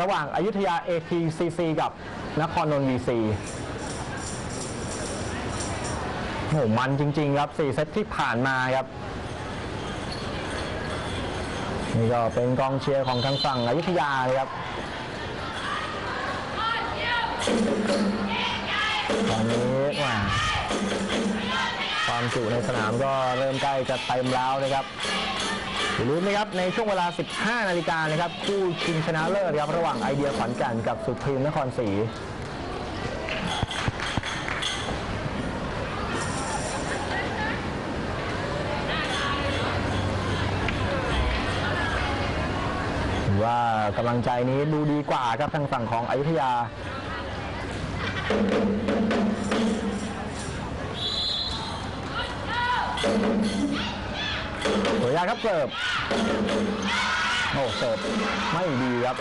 ระหว่างอายุทยา ATCC กับนครนนท์ VC โหมันจริง ๆ ครับ4เซตที่ผ่านมาครับ นี่ก็เป็นกองเชียร์ของทางฝั่งอายุธยาเลยครับตอนนี้ความจุในสนามก็เริ่มใกล้จะเต็มแล้วนะครับ อย่าลืมนะครับในช่วงเวลา 15 นาฬิกานะครับคู่ชิงชนะเลิศครับระหว่างไอเดียขอนแก่นกับสุพรีมนครศรีว่ากำลังใจนี้ดูดีกว่าครับทางฝั่งของอยุธยา สวยยาครับเสิร์ฟโอ้เสิร์ฟไม่ดีครับ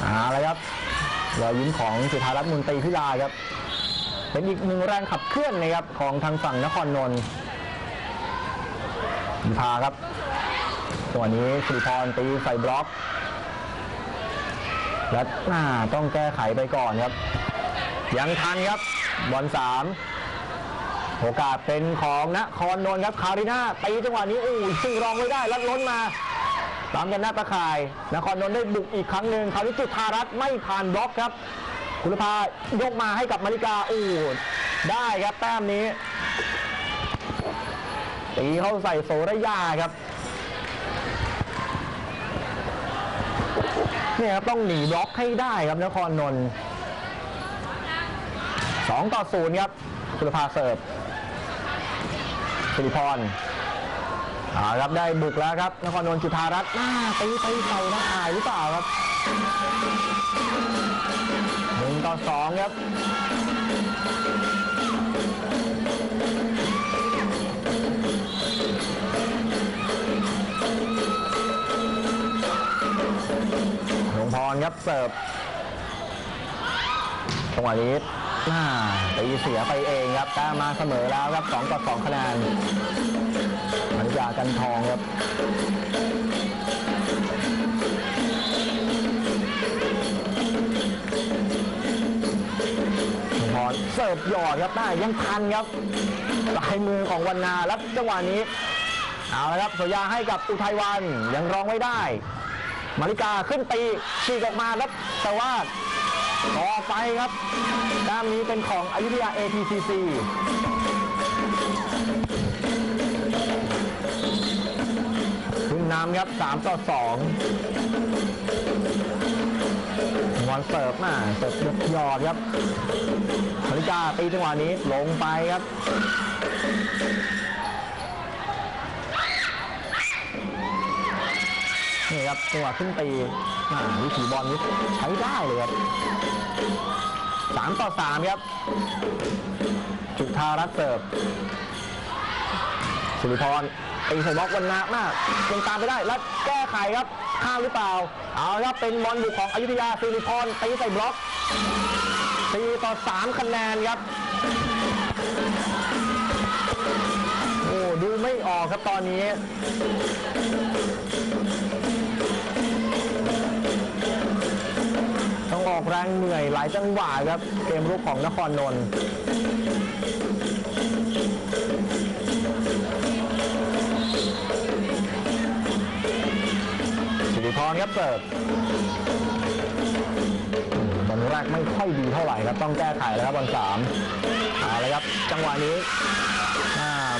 เอาละครับรอยยิ้มของสุธารัตน์มุนตรีพิลาครับ เป็นอีกหนึ่งแรงขับเคลื่อนนะครับของทางฝั่งนครนนท์ยิพาครับตัวนี้สิริพรตีใส่บล็อก และต้องแก้ไขไปก่อนครับ ยังทันครับบอลสาม โอกาสเป็นของนครนนท์ครับคาริน่าตีจังหวะนี้โอ้ยซึ่งรองไว้ได้ลัดล้นมาตามกันหน้าตะข่าย นครนนท์ได้บุกอีกครั้งหนึ่งคราวนี้จุธารัตน์ไม่ผ่านบล็อกครับ คุณภายกมาให้กับมาริกาโอ้ได้ครับแต้มนี้ตีเข้าใส่โสระยาครับเนี่ยครับต้องหนีบล็อกให้ได้ครับนครนนท์สองต่อศูนย์ครับคุณภาเสิร์ฟ สิริพรอาครับได้บุกแล้วครับนครนนท์จุธารัตน์หน้าตีไปใส่หน้าข่ายหรือเปล่าครับหนึ่งต่อสองครับหลวงพรครับเสิร์ฟจังหวะนี้ ตีเสียไปเองครับแต้มมาเสมอแล้วครับ2ต่อ2คะแนนมันจากันทองครับหลวงพรเสิร์ฟหยอดครับได้ยังทันครับลายมือของวันนาแล้วจังหวะนี้เอาละครับโสยาให้กับอุทัยวันยังรองไว้ได้ มาริกาขึ้นตีฉีกออกมาครับแต่ว่า ต่อไปครับด้ามนี้เป็นของอยุธยา ATCC ขึ้นนำครับ 3 ต่อ2วันเสิร์ฟมาเสิร์ฟยอดครับมาริกาตีจังหวะนี้ลงไปครับ นี่ครับจังหวะขึ้นตีวิถีบอลนี้ใช้ได้เลยครับสามต่อสามครับ จุธารัตน์เสิร์ฟสุริพรตีใส่บล็อกวันนามากยังตามไปได้แล้วแก้ไขครับข้ามหรือเปล่า เอาครับเป็นบอลบุกของอยุธยาสุริพรตีใส่บล็อกตีต่อสามคะแนนครับโอ้ดูไม่ออกครับตอนนี้ อกแรงเหนื่อยหลายจังหวะครับ เกมรุกของนครนนท์สิริพรครับเสิร์ฟบอลแรกไม่ค่อยดีเท่าไหร่ครับ ต้องแก้ไขแล้วครับบอลสามเอาละครับ จังหวะนี้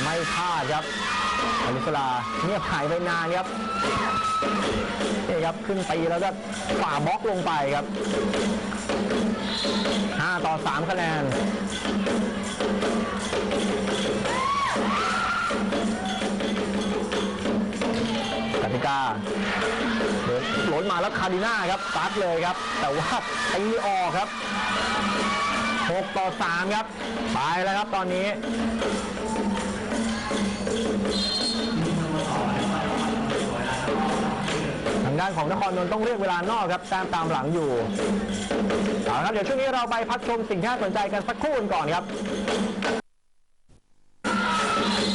ไม่พลาดครับ อลิสลาเงียบหายไปนานครับนี่ครับขึ้นตีแล้วก็ฝ่าบล็อกลงไปครับ 5 ต่อ 3 คะแนนกติกาหล่นมาแล้วคาร์ดิน่าครับซัดเลยครับ แต่ว่าตีออกครับ 6 ต่อ 3 ครับ ไปแล้วครับตอนนี้ ทางด้านของนครนนท์ต้องเรียกเวลานอกครับแต้มตามหลังอยู่เอาละครับเดี๋ยวช่วงนี้เราไปพักชมสิ่งที่น่าสนใจกันสักครู่ก่อนครับ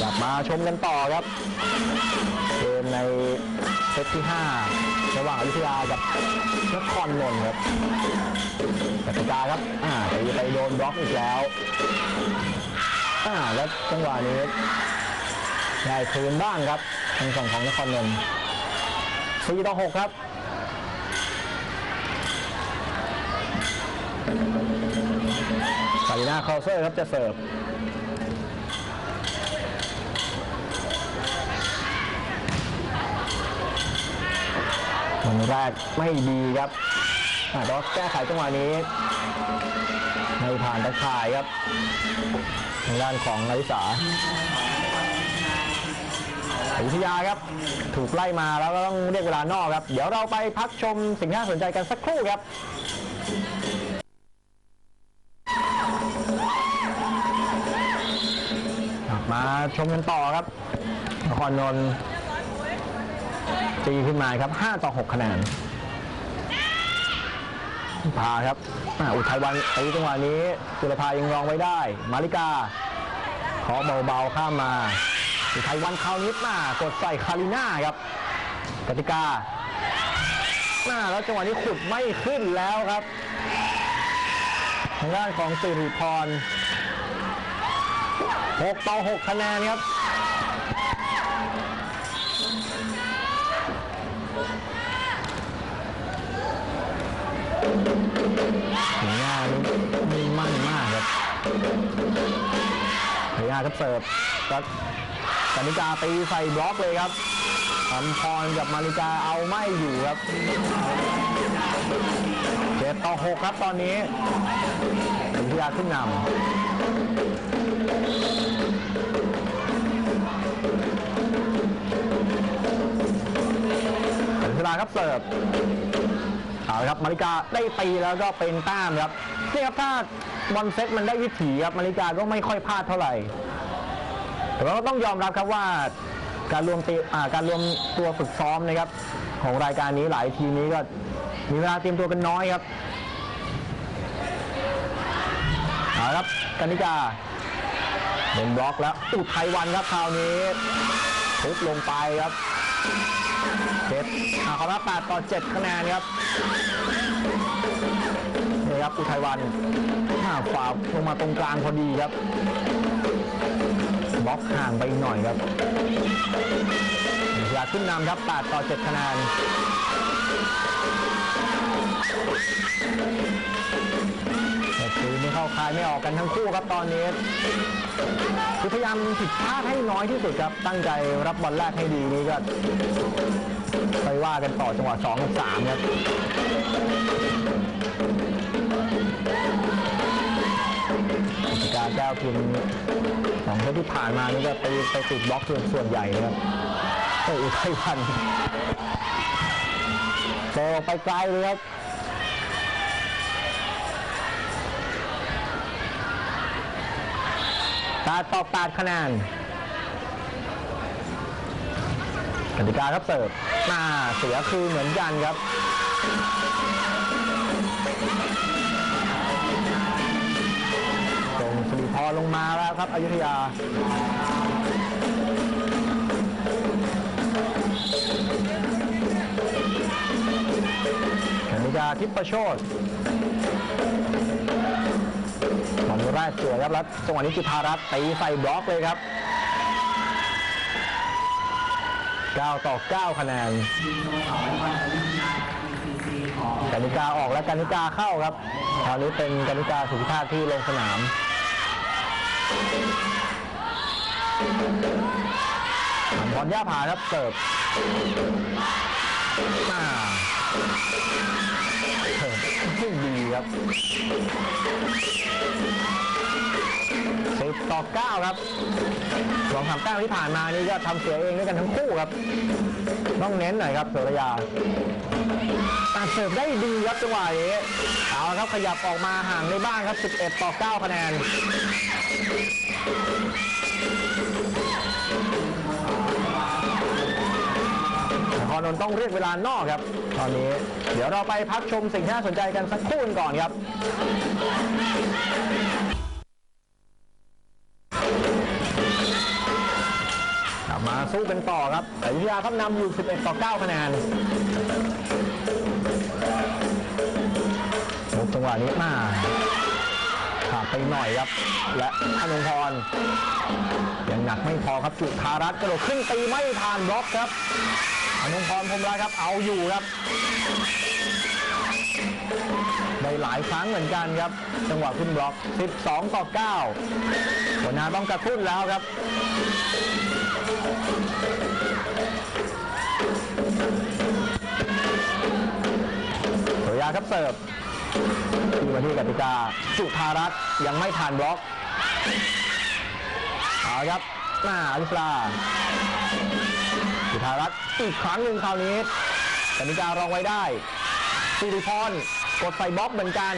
กลับมาชมกันต่อครับเกมในเซตที่ 5 ระหว่างอยุธยากับนครนนท์ครับกติกาครับอ่าไปโดนบล็อกอีกแล้วอ่าแล้วจังหวะนี้ ได้คืนบ้างครับทางฝั่งของนครนนท์4ต่อ6ครับซารีนาคาเซอร์ครับจะเสิร์ฟมันแรกไม่ดีครับแต่ว่าแก้ไขจังหวะนี้ไม่ผ่านตะข่ายครับ ทางด้านของนาริสา อยุธยาครับ ถูกไล่มาแล้วก็ต้องเรียกเวลานอกครับ เดี๋ยวเราไปพักชมสิ่งที่น่าสนใจกันสักครู่ครับมาชมกันต่อครับนครนนท์ตีขึ้นมาครับ 5 ต่อ 6 คะแนนพาครับอุทัยวันตีจังหวะนี้จุลภายังรองไว้ได้ มาริกาขอเบาๆข้ามมา อุทัยวันคราวนี้มากดใส่คาริน่าครับกติกาหน้าแล้วจังหวะนี้ขุดไม่ขึ้นแล้วครับทางด้านของสิริพร6ต่อ6คะแนนครับถึงงานมุ่มั่นมากครับพยายามครับเสิร์ฟก็ กนิกาตีใส่บล็อกเลยครับอำพรกับมาริกาเอาไม่อยู่ครับเจ็ดต่อ6ครับตอนนี้อยุธยาขึ้นนำถึงเวลาครับเสิร์ฟเอาครับมาริกาได้ตีแล้วก็เป็นต้มครับนี่ครับถ้าบอลเซตมันได้วิถีครับมาริกาก็ไม่ค่อยพลาดเท่าไหร่ แต่ว่าก็ต้องยอมรับครับว่าการรวมตีอ่าการรวมตัวฝึกซ้อมนะครับ ของรายการนี้หลายทีมนี้ก็มีเวลาเตรียมตัวกันน้อยครับเอาครับกนิกาเป็นบล็อกแล้วอุทัยวันครับคราวนี้ทุบลงไปครับเจ็ดอ่าเขารับแปดต่อเจ็ดคะแนนครับนี่ครับอุทัยวันห้าฝาลงมาตรงกลางพอดีครับ บล็อกห่างไปหน่อยครับอยากขึ้นนำครับ8ต่อ7คะแนนคือไม่เข้าคายไม่ออกกันทั้งคู่ครับตอนนี้คือพยายามผิดพลาดให้น้อยที่สุดครับ ตั้งใจรับบอลแรกให้ดีนี่ก็ไปว่ากันต่อจังหวะ2กับ3ครับกติกาแก้วพิม เทปที่ผ่านมานี่ก็ไปไปติดบล็อกส่วนส่วนใหญ่นะครับโอ้อุทัยวันโตออกไปไกลเลยครับแปดต่อแปดคะแนนกติกาครับเสิร์ฟหน้าเสียคือเหมือนกันครับ ลงมาแล้วครับอยุธยากติกาทิพประโชดบอลแรกสวยครับแล้วจังหวะนี้จุธารัตน์ตีใส่บล็อกเลยครับ9ต่อ 9 คะแนนกานิกาออกและกานิกาเข้าครับคราวนี้เป็นกานิกาสุพิธาที่ลงสนาม อันบอลย่าผาครับเสิร์ฟอ่าเสิร์ฟไม่ดีครับสิบต่อเก้าครับ องสามแต้มที่ผ่านมานี่ก็ทำเสียเองด้วยกันทั้งคู่ครับ ต้องเน้นหน่อยครับโสรยาตัดเสิร์ฟได้ดีครับจังหวะนี้เอาละครับขยับออกมาห่างในบ้านครับ 11 ต่อ 9 คะแนนครนน์ต้องเรียกเวลานอกครับ ตอนนี้ เดี๋ยวเราไปพักชมสิ่งที่น่าสนใจกันสักครู่นึงก่อนครับ สู้กันต่อครับอยุธยาครับนำอยู่ 11 ต่อ 9 คะแนนจังหวะนี้มาขาดไปหน่อยครับ และอนุพรยังหนักไม่พอครับจุธารัตกระโดดขึ้นตีไม่ผ่านบล็อกครับอนุพรพรมรัตครับ เอาอยู่ครับได้หลายครั้งเหมือนกันครับ จังหวะขึ้นบล็อก 12 ต่อ9หัวหน้าต้องกระตุ้นแล้วครับ สุริยาครับเสิร์ฟที่มาที่กติกาจุธารัตน์ยังไม่ผ่านบล็อกเอาครับหน้าอลิสลาจุธารัตน์อีกครั้งหนึ่งคราวนี้กติการองไว้ได้สิริพรกดใส่บล็อกเหมือนกัน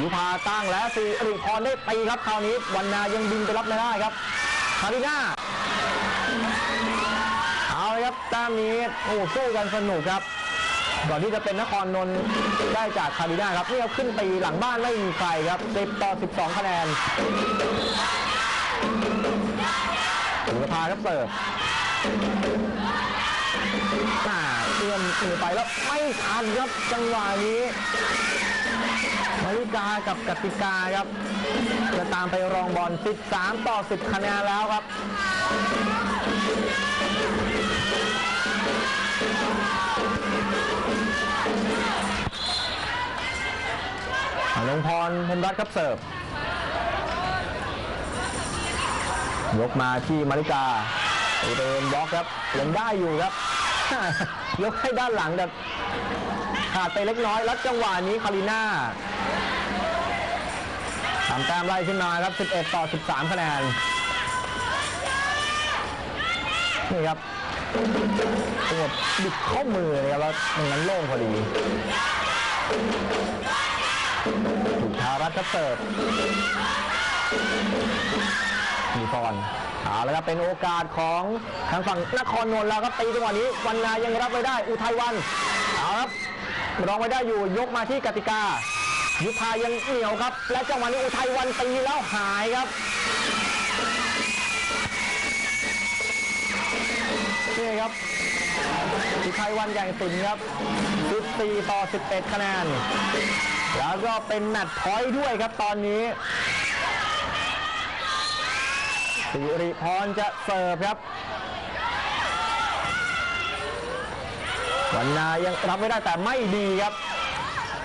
ยุพาตั้งและสิริพรได้ตีครับคราวนี้วันนายังบินไปรับไม่ได้ครับคาริน่าานี้โอ้สู้กันสนุกครับ ก่อนที่จะเป็นนครนนท์ได้จากคาริน่าครับนี่ครับขึ้นตีหลังบ้านไม่มีใครครับ 10 ต่อ 12 คะแนนสุรพาครับเสิร์ฟอ่า เอื้อมมือไปแล้วไม่ทันครับจังหวะนี้มาริกากับกติกาครับ จะตามไปรองบอล 13 ต่อ 10 คะแนนแล้วครับอนุพรพรมรัตน์ครับเสิร์ฟยกมาที่มาริกาไปเดินบล็อกครับยังได้อยู่ครับ ยกให้ด้านหลังแต่ขาดไปเล็กน้อย แล้วจังหวะนี้คาริน่าทำแต้มไล่ขึ้นมาครับ 11 ต่อ 13 คะแนน นี่ครับโอ้บิดข้อมือเลยครับแล้วตรงนั้นโล่งพอดีถูกทารัตครับเสิร์ฟมีฟอน เอาแล้วครับเป็นโอกาสของทางฝั่งนครนนท์แล้วครับตีจังหวะนี้วันนายังรับไม่ได้อุทัยวันเอาครับรองไว้ได้อยู่ยกมาที่กติกา ยุพายังเหนียวครับ และจังหวะนี้อุทัยวันตีแล้วหายครับนี่ครับอุทัยวันอย่างสุดครับ 14 ต่อ 11 คะแนน แล้วก็เป็นแมตช์พอยต์ด้วยครับตอนนี้ สิริพรจะเสิร์ฟครับวันนายังรับไม่ได้แต่ไม่ดีครับ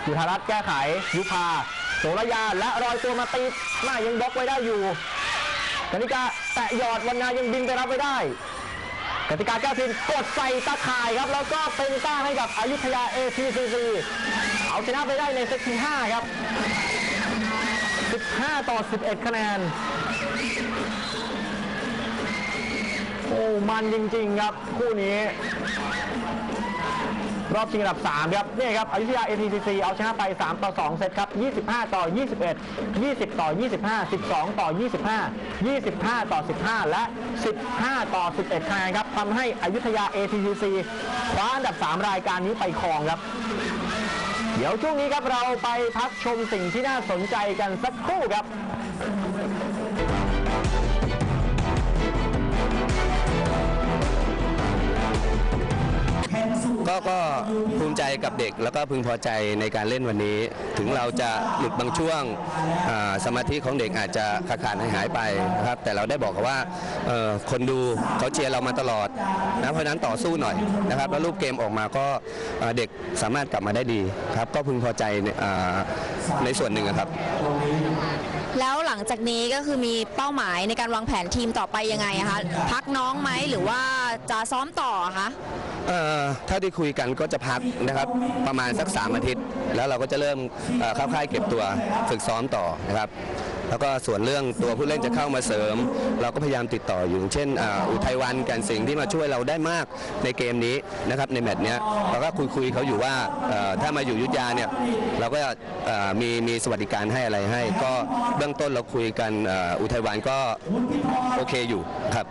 ยุทธรัตน์แก้ไขยุพาโสรยาและรอยตัวมาตีหน้ายังบล็อกไว้ได้อยู่กติกาแตะหยอดวันนายังบินไปรับไม่ได้กติกาแก้พินกดใส่ตาข่ายครับ แล้วก็เป็นต้าให้กับอยุธยา ACCC เอาชนะไปได้ในเซตที่ 5 ครับ 15 ต่อ 11 คะแนน โอ้มันจริง ๆ ครับ คู่นี้ รอบชิงอันดับ 3 ครับนี่ครับอยุธยา ATCC เอาชนะไป 3 ต่อ 2 เซตครับ 25 ต่อ 21 20 ต่อ 25 12 ต่อ 25 25 ต่อ 15 และ 15 ต่อ 11คะแนนครับทำให้อยุธยา ATCC คว้าอันดับ 3 รายการนี้ไปครองครับเดี๋ยวช่วงนี้ครับเราไปพักชมสิ่งที่น่าสนใจกันสักครู่ครับ ก็ก็ภูมิใจกับเด็กแล้วก็พึงพอใจในการเล่นวันนี้ ถึงเราจะหลุดบางช่วงสมาธิของเด็กอาจจะขาดขาดหายหายไปนะครับแต่เราได้บอกเขาว่าคนดูเขาเชียร์เรามาตลอดนะเพราะนั้นต่อสู้หน่อยนะครับ แล้วรูปเกมออกมาก็เด็กสามารถกลับมาได้ดีครับ ก็พึงพอใจในในส่วนหนึ่งครับ แล้วหลังจากนี้ก็คือมีเป้าหมายในการวางแผนทีมต่อไปยังไงอะคะพักน้องไหมหรือว่าจะซ้อมต่อคะเอ่อถ้าได้คุยกันก็จะพักนะครับประมาณสัก 3 อาทิตย์ แล้วเราก็จะเริ่มค่อเข้าค่ายเก็บตัวฝึกซ้อมต่อนะครับ แล้วก็ส่วนเรื่องตัวผู้เล่นจะเข้ามาเสริม เราก็พยายามติดต่ออยู่เช่นอุทัยวันกันสิงที่มาช่วยเราได้มากในเกมนี้นะครับในแมตช์เนี้ยเราก็คุยคุยๆเขาอยู่ว่าถ้ามาอยู่ยุทธยาเนี่ยเราก็มีมีสวัสดิการให้อะไรให้ ก็เบื้องต้นเราคุยกันอุทัยวันก็โอเคอยู่ครับ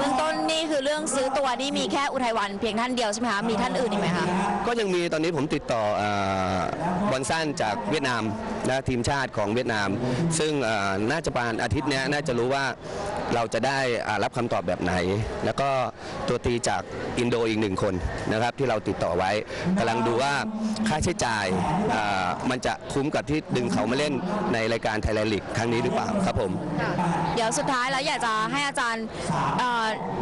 เบื้องต้นนี่คือเรื่องซื้อตัวนี่มีแค่อุทัยวันเพียงท่านเดียวใช่ไหมคะมีท่านอื่นอีกไหมคะก็ยังมีตอนนี้ผมติดต่ออ่อบอลสั้นจากเวียดนามนะทีมชาติของเวียดนาม ซึ่งอ่อน่าจะปาณอาทิตย์นี้น่าจะรู้ว่าเราจะได้อ่ารับคำตอบแบบไหน แล้วก็ตัวตีจากอินโดอีกหนึ่งคนนะครับที่เราติดต่อไว้กำลังดูว่าค่าใช้จ่ายอ่ามันจะคุ้มกับที่ดึงเขามาเล่นในรายการไทยแลนด์ลีกครั้งนี้หรือเปล่าครับผม เดี๋ยวสุดท้ายแล้วอยากจะให้อาจารย์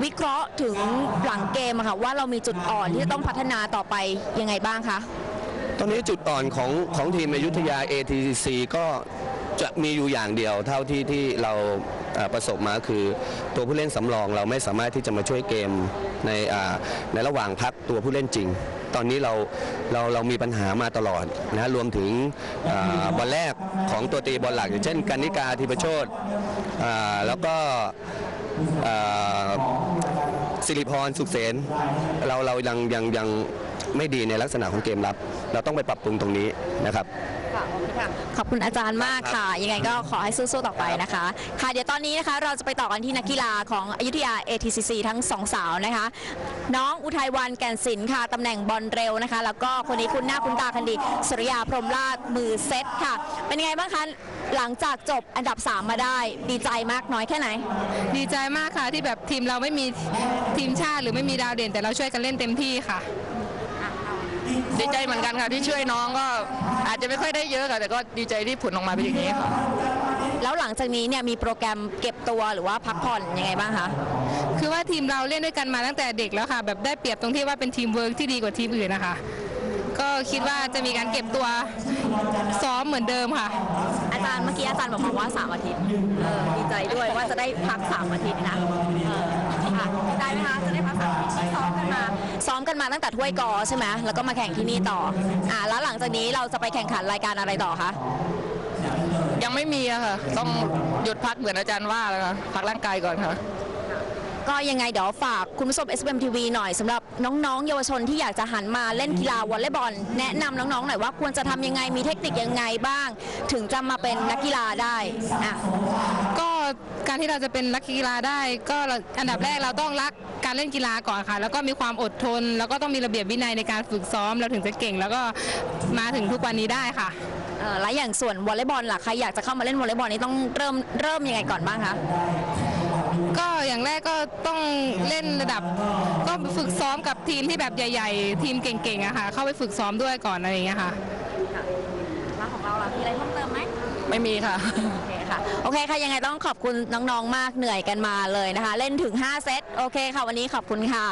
วิเคราะห์ถึงหลังเกมอะค่ะว่าเรามีจุดอ่อนที่จะต้องพัฒนาต่อไปยังไงบ้างคะตอนนี้จุดอ่อนของของทีมอยุธยา ATC ก็จะมีอยู่อย่างเดียวเท่าที่ที่เราประสบมาคือตัวผู้เล่นสำรองเราไม่สามารถที่จะมาช่วยเกมในในระหว่างพักตัวผู้เล่นจริง ตอนนี้เราเราเรามีปัญหามาตลอดนะรวมถึงอบอลแรกของตัวตีบอลหลักอย่างเช่นกันนิกาธิปโชตแล้วก็สิริพรสุขเสนเราเรายังยังยัง ไม่ดีในลักษณะของเกมรับ เราต้องไปปรับปรุงตรงนี้นะครับ ค่ะโอเคค่ะขอบคุณอาจารย์มากค่ะ ยังไงก็ขอให้สู้ๆต่อไปนะคะ ค่ะเดี๋ยวตอนนี้นะคะเราจะไปต่อกันที่นักกีฬาของอยุธยา ATCC ทั้งสองสาวนะคะ น้องอุทัยวันแก่นศิลป์ค่ะตำแหน่งบอลเร็วนะคะ แล้วก็คนนี้คุณหน้าคุณตาคันดีสุริยาพรหมราชมือเซตค่ะ เป็นยังไงบ้างคะหลังจากจบอันดับ 3 มาได้ดีใจมากน้อยแค่ไหน ดีใจมากค่ะที่แบบทีมเราไม่มีทีมชาติหรือไม่มีดาวเด่น แต่เราช่วยกันเล่นเต็มที่ค่ะ ดีใจเหมือนกันค่ะที่ช่วยน้องก็อาจจะไม่ค่อยได้เยอะค่ะแต่ก็ดีใจที่ผลออกมาเป็นอย่างนี้ค่ะ แล้วหลังจากนี้เนี่ยมีโปรแกรมเก็บตัวหรือว่าพักผ่อนยังไงบ้างคะ คือว่าทีมเราเล่นด้วยกันมาตั้งแต่เด็กแล้วค่ะ แบบได้เปรียบตรงที่ว่าเป็นทีมเวิร์กที่ดีกว่าทีมอื่นนะคะ ก็คิดว่าจะมีการเก็บตัวซ้อมเหมือนเดิมค่ะ อาจารย์เมื่อกี้อาจารย์บอกว่า3อาทิตย์เออดีใจด้วยว่าจะได้พัก3อาทิตย์นะเออค่ะได้ไหมคะ ซ้อมกันมาตั้งแต่ถ้วยกอใช่ไหมแล้วก็มาแข่งที่นี่ต่ออ่าแล้วหลังจากนี้เราจะไปแข่งขันรายการอะไรต่อคะยังไม่มีอะค่ะ ต้องหยุดพักเหมือนอาจารย์ว่าแล้วค่ะพักร่างกายก่อนค่ะ ก็ยังไงเดี๋ยวฝากคุณผู้ชม SBM TV หน่อยสำหรับน้องๆ เยาวชนที่อยากจะหันมาเล่นกีฬาวอลเลย์บอลแนะนำน้องๆหน่อยว่าควรจะทำยังไงมีเทคนิคยังไงบ้าง ถึงจะมาเป็นนักกีฬาได้อะก็ การที่เราจะเป็นนักกีฬาได้ ก็เราอันดับแรกเราต้องรักการเล่นกีฬาก่อนค่ะ แล้วก็มีความอดทน แล้วก็ต้องมีระเบียบวินัยในการฝึกซ้อมเราถึงจะเก่ง แล้วก็มาถึงทุกวันนี้ได้ค่ะเอ่อแล้วอย่างส่วนวอลเลย์บอลล่ะใครอยากจะเข้ามาเล่นวอลเลย์บอลนี่ต้องเริ่มเริ่มยังไงก่อนบ้างคะก็อย่างแรกก็ต้องเล่นระดับ ก็ฝึกซ้อมกับทีมที่แบบใหญ่ ๆ ทีมเก่งๆอะค่ะ เข้าไปฝึกซ้อมด้วยก่อนอะไรอย่างเงี้ยค่ะมาของเราล่ะมีอะไรเพิ่มเติมไหมไม่มีค่ะโอเค ค่ะโอเคค่ะยังไงต้องขอบคุณน้องๆมากเหนื่อยกันมาเลยนะคะ เล่นถึง 5 เซตโอเคค่ะวันนี้ขอบคุณค่ะ